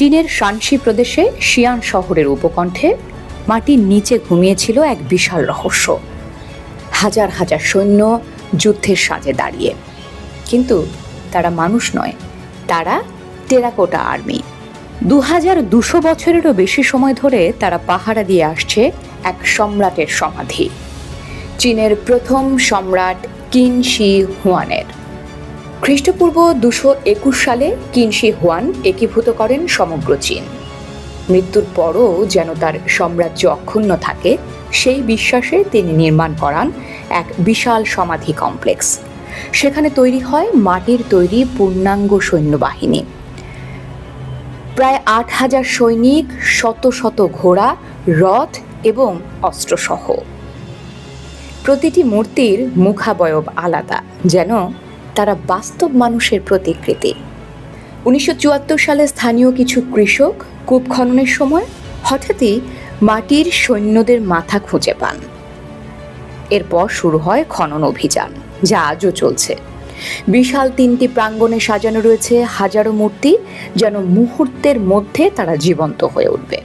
চীনের শানসি প্রদেশে শিয়ান শহরের উপকণ্ঠে মাটির নিচে ঘুমিয়েছিল এক বিশাল রহস্য। হাজার হাজার সৈন্য যুদ্ধের সাজে দাঁড়িয়ে। কিন্তু তারা মানুষ নয়, তারা টেরাকোটা আর্মি। দু হাজার দুশো বছরেরও বেশি সময় ধরে তারা পাহারা দিয়ে আসছে এক সম্রাটের সমাধি। চীনের প্রথম সম্রাট কিন শি হুয়ানের। খ্রিস্টপূর্ব দুশো একুশ সালে কিনশি হুয়ান একীভূত করেন সমগ্র চীন। মৃত্যুর পরও যেন তার সাম্রাজ্য অক্ষুণ্ণ থাকে, সেই বিশ্বাসে তিনি নির্মাণ করান এক বিশাল সমাধি কমপ্লেক্স। সেখানে তৈরি হয় মাটির তৈরি পূর্ণাঙ্গ সৈন্যবাহিনী। প্রায় আট হাজার সৈনিক, শত শত ঘোড়া, রথ এবং অস্ত্রসহ। প্রতিটি মূর্তির মুখাবয়ব আলাদা, যেন তারা বাস্তব মানুষের প্রতিকৃতি। উনিশশো চুয়াত্তর সালে স্থানীয় কিছু কৃষক কূপ খননের সময় হঠাৎই মাটির সৈন্যদের মাথা খুঁজে পান। এরপর শুরু হয় খনন অভিযান, যা আজও চলছে। বিশাল তিনটি প্রাঙ্গণে সাজানো রয়েছে হাজারো মূর্তি, যেন মুহূর্তের মধ্যে তারা জীবন্ত হয়ে উঠবে।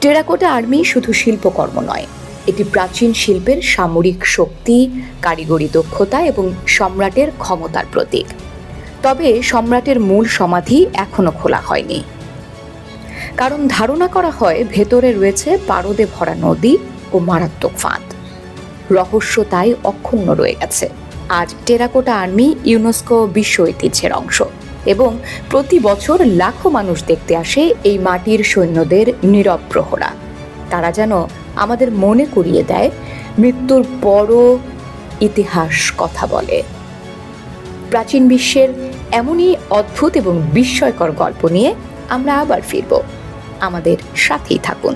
টেরাকোটা আর্মি শুধু শিল্পকর্ম নয় এটি প্রাচীন শিল্পের সামরিক শক্তি, কারিগরি দক্ষতা এবং সম্রাটের ক্ষমতার প্রতীক। তবে সম্রাটের মূল সমাধি এখনও খোলা হয়নি। কারণ ধারণা করা হয়, ভেতরে রয়েছে পারদে ভরা নদী ও মারাত্মক ফাঁদ। রহস্য তাই অক্ষুণ্ণ রয়ে গেছে। আজ টেরাকোটা আর্মি ইউনেস্কো বিশ্ব ঐতিহ্যের অংশ এবং প্রতি বছর লাখো মানুষ দেখতে আসে এই মাটির সৈন্যদের নীরব প্রহরা। তারা যেন আমাদের মনে করিয়ে দেয়, মৃত্যুর বড় ইতিহাস কথা বলে। প্রাচীন বিশ্বের এমনই অদ্ভুত এবং বিস্ময়কর গল্প নিয়ে আমরা আবার ফিরব। আমাদের সাথেই থাকুন।